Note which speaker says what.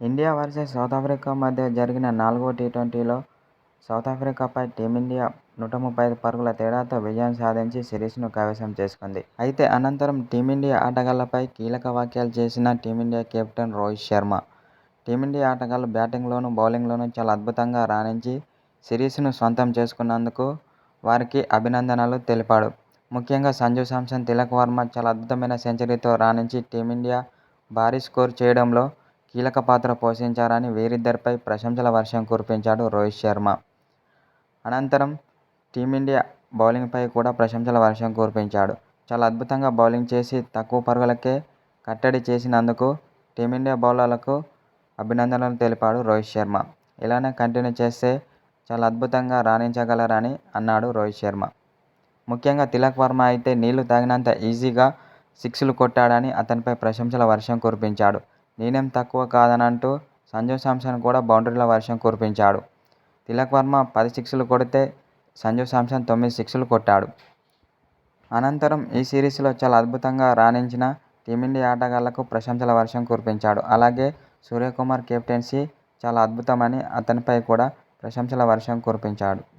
Speaker 1: India versus south Africa మధ్య జరిగిన నాలుగో టీ-ట్వంటీలో సౌత్ ఆఫ్రికాపై టీమిండియా నూట ముప్పై ఐదు పరుగుల తేడాతో విజయం సాధించి సిరీస్ను కైవసం చేసుకుంది. అయితే అనంతరం టీమిండియా ఆటగాళ్ళపై కీలక వ్యాఖ్యలు చేసిన team India captain Rohit Sharma. Team India ఆటగాళ్ళు బ్యాటింగ్లోనూ, బౌలింగ్లోనూ చాలా అద్భుతంగా రాణించి సిరీస్ను సొంతం చేసుకున్నందుకు వారికి అభినందనలు తెలిపాడు. ముఖ్యంగా సంజు శాంసన్, తిలక్ వర్మ చాలా అద్భుతమైన సెంచరీతో రాణించి టీమిండియా భారీ స్కోర్ చేయడంలో కీలక పాత్ర పోషించారని వీరిద్దరిపై ప్రశంసల వర్షం కురిపించాడు రోహిత్ శర్మ. అనంతరం టీమిండియా బౌలింగ్పై కూడా ప్రశంసల వర్షం కురిపించాడు. చాలా అద్భుతంగా బౌలింగ్ చేసి తక్కువ పరుగులకే కట్టడి చేసినందుకు టీమిండియా బౌలర్లకు అభినందనలు తెలిపాడు రోహిత్ శర్మ. ఇలానే కంటిన్యూ చేస్తే చాలా అద్భుతంగా రాణించగలరని అన్నాడు రోహిత్ శర్మ. ముఖ్యంగా తిలక్ వర్మ అయితే నీళ్ళు తాగినంత ఈజీగా సిక్స్లు కొట్టాడని అతనిపై ప్రశంసల వర్షం కురిపించాడు. నేనేం తక్కువ కాదనంటూ సంజూ శాంసన్ కూడా బౌండరీల వర్షం కురిపించాడు. తిలక్ వర్మ పది సిక్స్లు కొడితే సంజూ శాంసన్ తొమ్మిది సిక్స్లు కొట్టాడు. అనంతరం ఈ సిరీస్లో చాలా అద్భుతంగా రాణించిన టీమిండియా ఆటగాళ్ళకు ప్రశంసల వర్షం కురిపించాడు. అలాగే సూర్యకుమార్ కెప్టెన్సీ చాలా అద్భుతమని అతనిపై కూడా ప్రశంసల వర్షం కురిపించాడు.